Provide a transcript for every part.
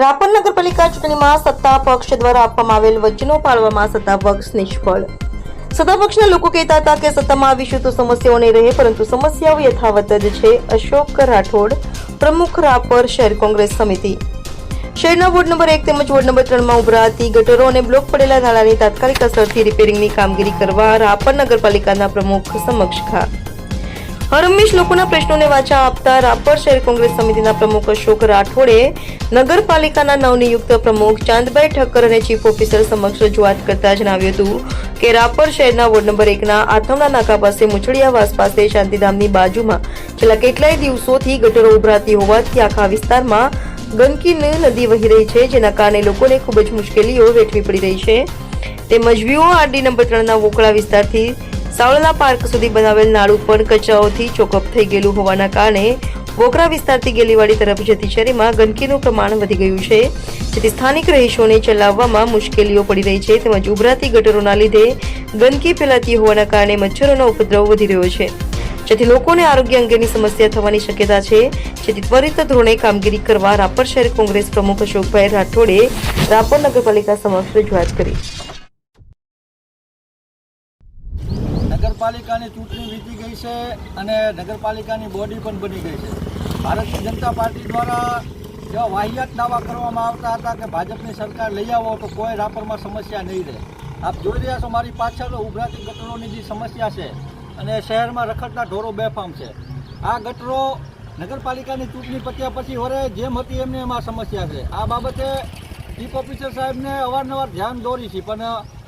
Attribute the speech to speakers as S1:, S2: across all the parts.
S1: રાપર નગરપાલિકા ચૂંટણીમાં સત્તા પક્ષ દ્વારા આપવામાં આવેલ વચનો પાળવામાં સત્તા પક્ષ નિષ્ફળ. સત્તા પક્ષના લોકો કહેતા હતા કે સત્તામાં આવીશું તો સમસ્યાઓ નહીં રહે, પરંતુ સમસ્યાઓ યથાવત જ છે. અશોક રાઠોડ, પ્રમુખ રાપર શહેર કોંગ્રેસ સમિતિ. શહેરના વોર્ડ નંબર એક તેમજ વોર્ડ નંબર ત્રણમાં ઉભરાતી ગટરો અને બ્લોક પડેલા નાળાની તાત્કાલિક અસરથી રિપેરિંગની કામગીરી કરવા રાપર નગરપાલિકાના પ્રમુખ સમક્ષ ખા હરમેશ લોકોના પ્રશ્નોને વાચા આપતા રાપર શહેર કોંગ્રેસ સમિતિના પ્રમુખ અશોક રાઠોડે નગરપાલિકાના નવનિયુક્ત પ્રમુખ ચાંદભાઈ ઠક્કર અને ચીફ ઓફિસર સમક્ષ રજૂઆત કરતા જણાવ્યું હતું કે રાપર શહેરના વોર્ડ નંબર એકના આથમણા નાકા પાસે મુછડિયાવાસ પાસે શાંતિધામની બાજુમાં છેલ્લા કેટલાય દિવસોથી ગટરો ઉભરાતી હોવાથી આખા વિસ્તારમાં ગંદકીની નદી વહી રહી છે, જેના કારણે લોકોને ખૂબ જ મુશ્કેલીઓ વેઠવી પડી રહી છે. તેમજ વીઓ આરડી નંબર ત્રણના વોકળા વિસ્તારથી સાવળના પાર્ક સુધી બનાવેલ નાળું પણ કચરાઓથી ચોકઅપ થઈ ગયેલું હોવાના કારણે વોકરા વિસ્તારથી ગેલીવાડી તરફ જતી શેરીમાં ગંદકીનું પ્રમાણ વધી ગયું છે. જેથી સ્થાનિક રહીશોને ચલાવવામાં મુશ્કેલીઓ પડી રહી છે તેમજ ઉભરાતી ગટરોના લીધે ગંદકી ફેલાતી હોવાના કારણે મચ્છરોનો ઉપદ્રવ વધી રહ્યો છે. જેથી લોકોને આરોગ્ય અંગેની સમસ્યા થવાની શક્યતા છે. જેથી ત્વરિત ધોરણે કામગીરી કરવા રાપર શહેર કોંગ્રેસ પ્રમુખ અશોકભાઈ રાઠોડે રાપર નગરપાલિકા સમક્ષ રજૂઆત કરી.
S2: નગરપાલિકાની ચૂંટણી વીતી ગઈ છે અને નગરપાલિકાની બોડી પણ બની ગઈ છે. ભારતીય જનતા પાર્ટી દ્વારા જેવા વાહિયાત દાવા કરવામાં આવતા હતા કે ભાજપની સરકાર લઈ આવો તો કોઈ રાપરમાં સમસ્યા નહીં રહે. આપ જોઈ રહ્યા છો મારી પાછળ ઉભરાતી ગટરોની જે સમસ્યા છે અને શહેરમાં રખડતા ઢોરો બેફામ છે. આ ગટરો નગરપાલિકાની ચૂંટણી પત્યા પછી વરે જેમ હતી એમને એમાં સમસ્યા છે. આ બાબતે ચીફ ઓફિસર સાહેબને અવારનવાર ધ્યાન દોરી છે, પણ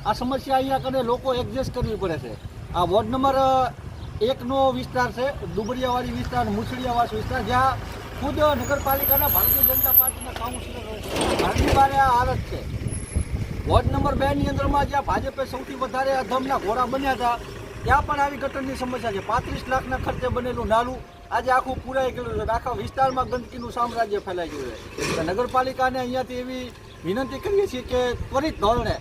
S2: આ સમસ્યા અહીંયા કને લોકો એડજસ્ટ કરવી પડે છે. આ વોર્ડ નંબર એકનો વિસ્તાર છે દુબળિયાવાડી વિસ્તાર, મુછડિયાવાસ વિસ્તાર, જ્યાં ખુદ નગરપાલિકાના ભારતીય જનતા પાર્ટીના કાઉન્સિલર ઘરની બારે આ હાલત છે. વોર્ડ નંબર બેની અંદરમાં જ્યાં ભાજપે સૌથી વધારે અધમના ઘોડા બન્યા હતા, ત્યાં પણ આવી ગટરની સમસ્યા છે. પાંત્રીસ લાખના ખર્ચે બનેલું નાલું આજે આખું પૂરાઈ ગયેલું છે. આખા વિસ્તારમાં ગંદકીનું સામ્રાજ્ય ફેલાઈ ગયું છે. નગરપાલિકાને અહીંયાથી એવી વિનંતી કરીએ છીએ કે ત્વરિત ધોરણે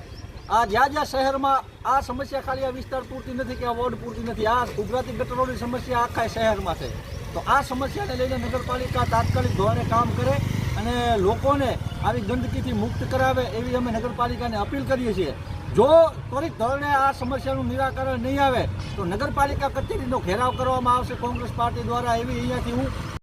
S2: આ જ્યાં જ્યાં શહેરમાં આ સમસ્યા ખાલી આ વિસ્તાર પૂરતી નથી કે આ વોર્ડ પૂરતી નથી, આ ગુજરાતી ગટરોની સમસ્યા આખા શહેરમાં છે. તો આ સમસ્યાને લઈને નગરપાલિકા તાત્કાલિક ધોરણે કામ કરે અને લોકોને આવી ગંદકીથી મુક્ત કરાવે એવી અમે નગરપાલિકાને અપીલ કરીએ છીએ. જો ત્વરિત ધોરણે આ સમસ્યાનું નિરાકરણ નહીં આવે, તો નગરપાલિકા કચેરીનો ઘેરાવ કરવામાં આવશે. કોંગ્રેસ પાર્ટી દ્વારા એવી અહીંયાથી હું